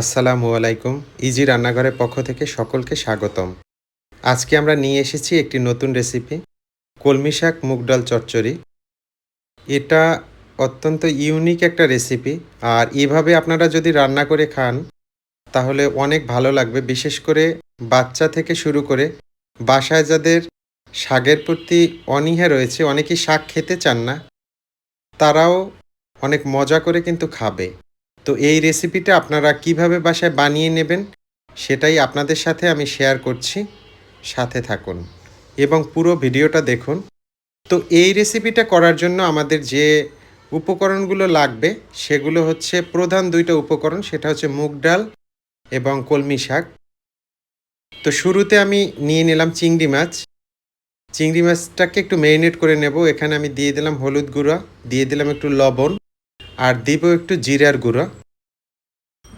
আসসালামু আলাইকুম, ইজি রান্নাঘরের পক্ষ থেকে সকলকে স্বাগতম। আজকে আমরা নিয়ে এসেছি একটি নতুন রেসিপি, কলমি শাক মুগ ডাল চচ্চড়ি। এটা অত্যন্ত ইউনিক একটা রেসিপি, আর এভাবে আপনারা যদি রান্না করে খান, তাহলে অনেক ভালো লাগবে, বিশেষ করে বাচ্চা থেকে শুরু করে বাসায় যাদের শাকের প্রতি অনীহা রয়েছে, অনেকেই শাক খেতে চান না, তারাও অনেক মজা করে কিন্তু খাবে। তো এই রেসিপিটা আপনারা কীভাবে বাসায় বানিয়ে নেবেন, সেটাই আপনাদের সাথে আমি শেয়ার করছি। সাথে থাকুন এবং পুরো ভিডিওটা দেখুন। তো এই রেসিপিটা করার জন্য আমাদের যে উপকরণগুলো লাগবে, সেগুলো হচ্ছে প্রধান দুইটা উপকরণ, সেটা হচ্ছে মুগ ডাল এবং কলমি শাক। তো শুরুতে আমি নিয়ে নিলাম চিংড়ি মাছ। চিংড়ি মাছটাকে একটু ম্যারিনেট করে নেব। এখানে আমি দিয়ে দিলাম হলুদ গুঁড়া, দিয়ে দিলাম একটু লবণ। আর দিব একটু জিরার গুঁড়া।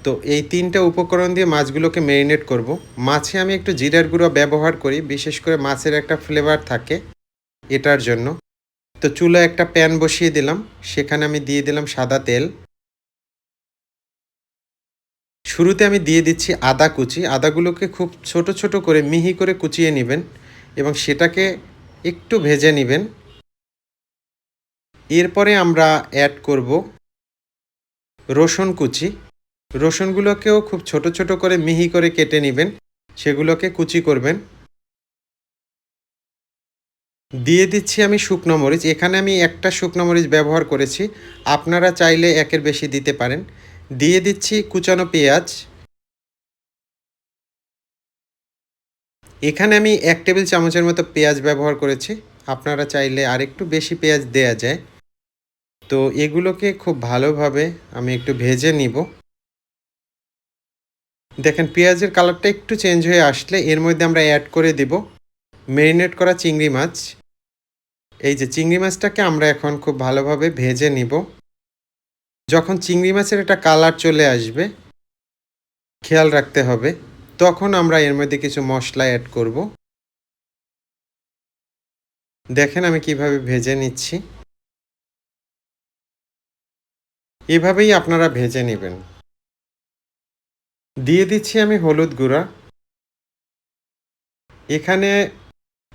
তো এই তিনটা উপকরণ দিয়ে মাছগুলোকে ম্যারিনেট করব। মাছে আমি একটু জিরার গুঁড়ো ব্যবহার করি, বিশেষ করে মাছের একটা ফ্লেভার থাকে এটার জন্য। তো চুলা একটা প্যান বসিয়ে দিলাম, সেখানে আমি দিয়ে দিলাম সাদা তেল। শুরুতে আমি দিয়ে দিচ্ছি আদা কুচি। আদাগুলোকে খুব ছোট ছোট করে মিহি করে কুচিয়ে নেবেন এবং সেটাকে একটু ভেজে নেবেন। এরপরে আমরা অ্যাড করব রসুন কুচি। রসুনগুলোকেও খুব ছোট ছোট করে মিহি করে কেটে নেবেন। সেগুলোকে কুচি করবেন। দিয়ে দিচ্ছি আমি শুকনো মরিচ। এখানে আমি একটা শুকনো মরিচ ব্যবহার করেছি। আপনারা চাইলে একের বেশি দিতে পারেন। দিয়ে দিচ্ছি কুচানো পেঁয়াজ। এখানে আমি এক টেবিল চামচের মতো পেঁয়াজ ব্যবহার করেছি। আপনারা চাইলে আরেকটু বেশি পেঁয়াজ দেয়া যায়। তো এগুলোকে খুব ভালোভাবে আমি একটু ভেজে নিব। দেখেন, পেঁয়াজের কালারটা একটু চেঞ্জ হয়ে আসলে এর মধ্যে আমরা অ্যাড করে দিব ম্যারিনেট করা চিংড়ি মাছ। এই যে চিংড়ি মাছটাকে আমরা এখন খুব ভালোভাবে ভেজে নিব। যখন চিংড়ি মাছের একটা কালার চলে আসবে, খেয়াল রাখতে হবে, তখন আমরা এর মধ্যে কিছু মশলা অ্যাড করব। দেখেন আমি কীভাবে ভেজে নিচ্ছি। এভাবেই আপনারা ভেজে নেবেন। দিয়ে দিচ্ছি আমি হলুদ গুঁড়া। এখানে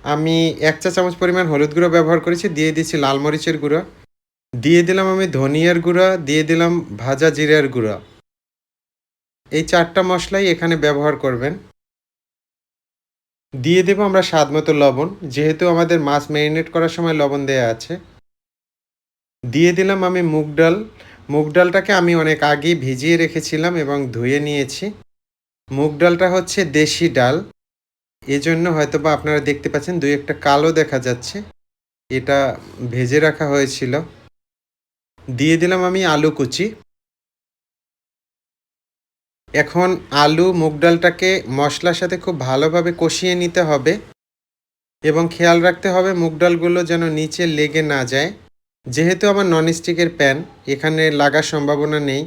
আমি এক চা চামচ পরিমাণ হলুদ গুঁড়ো ব্যবহার করেছি, দিয়ে দিচ্ছি লাল মরিচের গুঁড়া। দিয়ে দিলাম আমি ধনিয়ার গুঁড়া, দিয়ে দিলাম ভাজা জিরার গুঁড়া। এই চারটা মশলাই এখানে ব্যবহার করবেন। দিয়ে দেবো আমরা স্বাদ মতো লবণ, যেহেতু আমাদের মাছ ম্যারিনেট করার সময় লবণ দেয়া আছে। দিয়ে দিলাম আমি মুগ ডাল মুগ ডালটাকে আমি অনেক আগেই ভিজিয়ে রেখেছিলাম এবং ধুয়ে নিয়েছি। মুগ ডালটা হচ্ছে দেশি ডাল। এজন্য হয়তো বা আপনারা দেখতে পাচ্ছেন দুই একটা কালো দেখা যাচ্ছে। এটা ভেজে রাখা হয়েছিল। দিয়ে দিলাম আমি আলু কুচি। এখন আলু, মুগ ডালটাকে মশলার সাথে খুব ভালোভাবে কষিয়ে নিতে হবে এবং খেয়াল রাখতে হবে মুগ ডালগুলো যেন নিচে লেগে না যায়। যেহেতু আমার ননস্টিকের প্যান এখানে লাগার সম্ভাবনা নেই,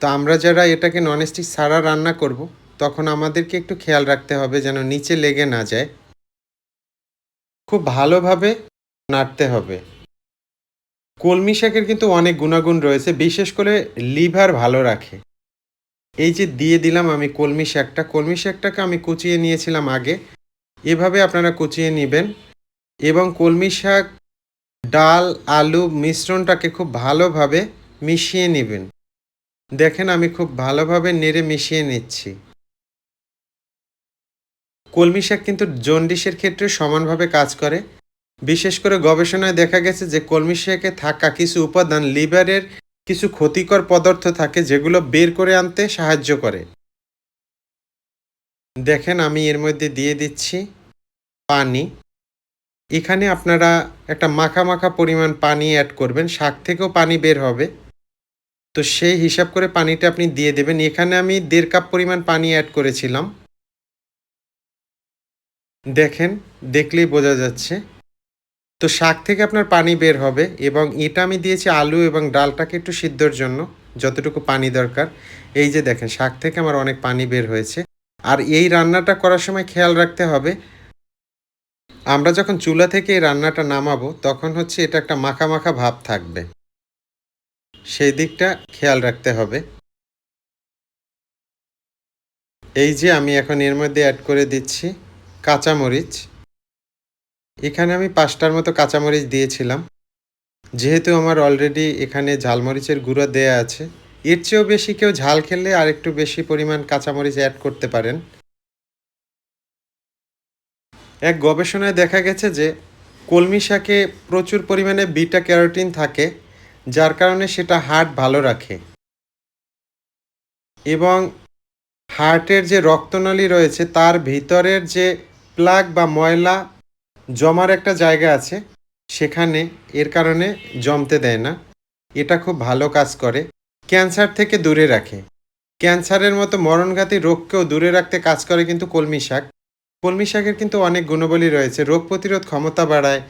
তো আমরা যারা এটাকে ননস্টিক ছাড়া রান্না করব, তখন আমাদেরকে একটু খেয়াল রাখতে হবে যেন নিচে লেগে না যায়। খুব ভালোভাবে নাড়তে হবে। কলমি শাকের কিন্তু অনেক গুণাগুণ রয়েছে, বিশেষ করে লিভার ভালো রাখে। এই যে দিয়ে দিলাম আমি কলমি শাকটা, কলমি শাকটাকে আমি কুচিয়ে নিয়েছিলাম আগে। এভাবে আপনারা কুচিয়ে নেবেন এবং কলমি শাক ডাল, আলু মিশ্রণটাকে খুব ভালোভাবে মিশিয়ে নেবেন। দেখেন আমি খুব ভালোভাবে নেড়ে মিশিয়ে নিচ্ছি। কলমি শাক কিন্তু জন্ডিসের ক্ষেত্রে সমানভাবে কাজ করে। বিশেষ করে গবেষণায় দেখা গেছে যে কলমি শাকে থাকা কিছু উপাদান লিভারের কিছু ক্ষতিকর পদার্থ থাকে যেগুলো বের করে আনতে সাহায্য করে। দেখেন আমি এর মধ্যে দিয়ে দিচ্ছি পানি। এখানে আপনারা একটা মাখা মাখা পরিমাণ পানি অ্যাড করবেন, শাক থেকেও পানি বের হবে। তো সেই হিসাব করে পানিটা আপনি দিয়ে দেবেন। এখানে আমি দেড় কাপ পরিমাণ পানি অ্যাড করেছিলাম। দেখেন, দেখলেই বোঝা যাচ্ছে। তো শাক থেকে আপনার পানি বের হবে এবং এটা আমি দিয়েছি আলু এবং ডালটাকে একটু সিদ্ধর জন্য, যতটুকু পানি দরকার। এই যে দেখেন, শাক থেকে আমার অনেক পানি বের হয়েছে। আর এই রান্নাটা করার সময় খেয়াল রাখতে হবে আমরা যখন চুলা থেকে এই রান্নাটা নামাবো, তখন হচ্ছে এটা একটা মাখা মাখা ভাব থাকবে। সেই দিকটা খেয়াল রাখতে হবে। এই যে আমি এখন এর মধ্যে অ্যাড করে দিচ্ছি কাঁচামরিচ। এখানে আমি পাঁচটার মতো কাঁচামরিচ দিয়েছিলাম। যেহেতু আমার অলরেডি এখানে ঝালমরিচের গুঁড়ো দেয়া আছে, এর চেয়েও বেশি কেউ ঝাল খেলে আর একটু বেশি পরিমাণ কাঁচামরিচ অ্যাড করতে পারেন। এক গবেষণায় দেখা গেছে যে কলমি শাকে প্রচুর পরিমাণে বিটা ক্যারোটিন থাকে, যার কারণে সেটা হার্ট ভালো রাখে। এবং হার্টের যে রক্তনালী রয়েছে, তার ভিতরের যে প্লাগ বা ময়লা জমার একটা জায়গা আছে, সেখানে এর কারণে জমতে দেয় না। এটা খুব ভালো কাজ করে, ক্যান্সার থেকে দূরে রাখে। ক্যান্সারের মতো মরণঘাতী রোগকেও দূরে রাখতে কাজ করে কিন্তু কলমি শাক। কলমি শাকের কিন্তু অনেক গুণবলী রয়েছে। রোগ প্রতিরোধ ক্ষমতা বাড়ায়,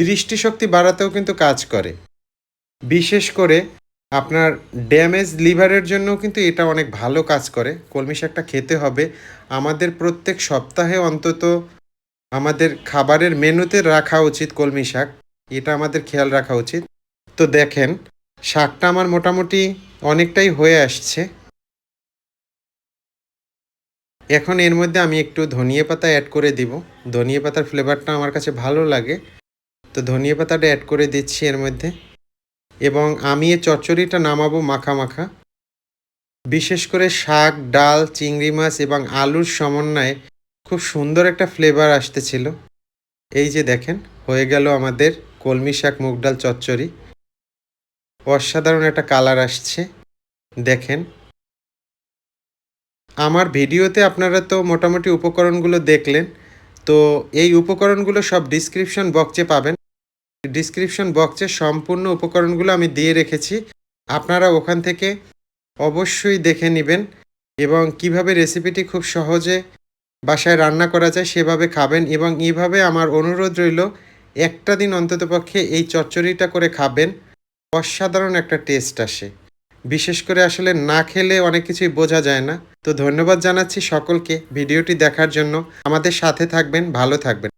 দৃষ্টিশক্তি বাড়াতেও কিন্তু কাজ করে। বিশেষ করে আপনার ড্যামেজ লিভারের জন্য কিন্তু এটা অনেক ভালো কাজ করে। কলমি শাকটা খেতে হবে। আমাদের প্রত্যেক সপ্তাহে অন্তত আমাদের খাবারের মেনুতে রাখা উচিত কলমি শাক। এটা আমাদের খেয়াল রাখা উচিত। তো দেখেন, শাকটা আমার মোটামুটি অনেকটাই হয়ে আসছে। এখন এর মধ্যে আমি একটু ধনিয়া পাতা অ্যাড করে দিব। ধনিয়া পাতার ফ্লেভারটা আমার কাছে ভালো লাগে। তো ধনিয়া পাতাটা অ্যাড করে দিচ্ছি এর মধ্যে। এবং আমি এই চচ্চড়িটা নামাবো মাখা মাখা। বিশেষ করে শাক, ডাল, চিংড়ি মাছ এবং আলুর সমন্বয়ে খুব সুন্দর একটা ফ্লেভার আসতেছিল। এই যে দেখেন, হয়ে গেল আমাদের কলমি শাক, মুগ ডাল, চচ্চড়ি। অসাধারণ একটা কালার আসছে। দেখেন আমার ভিডিওতে আপনারা তো মোটামুটি উপকরণগুলো দেখলেন, তো এই উপকরণগুলো সব ডিসক্রিপশন বক্সে পাবেন। ডিসক্রিপশন বক্সে সম্পূর্ণ উপকরণগুলো আমি দিয়ে রেখেছি। আপনারা ওখান থেকে অবশ্যই দেখে নেবেন এবং কীভাবে রেসিপিটি খুব সহজে বাসায় রান্না করা যায় সেভাবে খাবেন এবং এইভাবে আমার অনুরোধ রইল, একটা দিন অন্ততপক্ষে এই চচ্চড়িটা করে খাবেন। অসাধারণ একটা টেস্ট আসে। বিশেষ করে আসলে না খেলে অনেক কিছুই বোঝা যায় না। তো ধন্যবাদ জানাচ্ছি সকলকে ভিডিওটি দেখার জন্য। আমাদের সাথে থাকবেন, ভালো থাকবেন।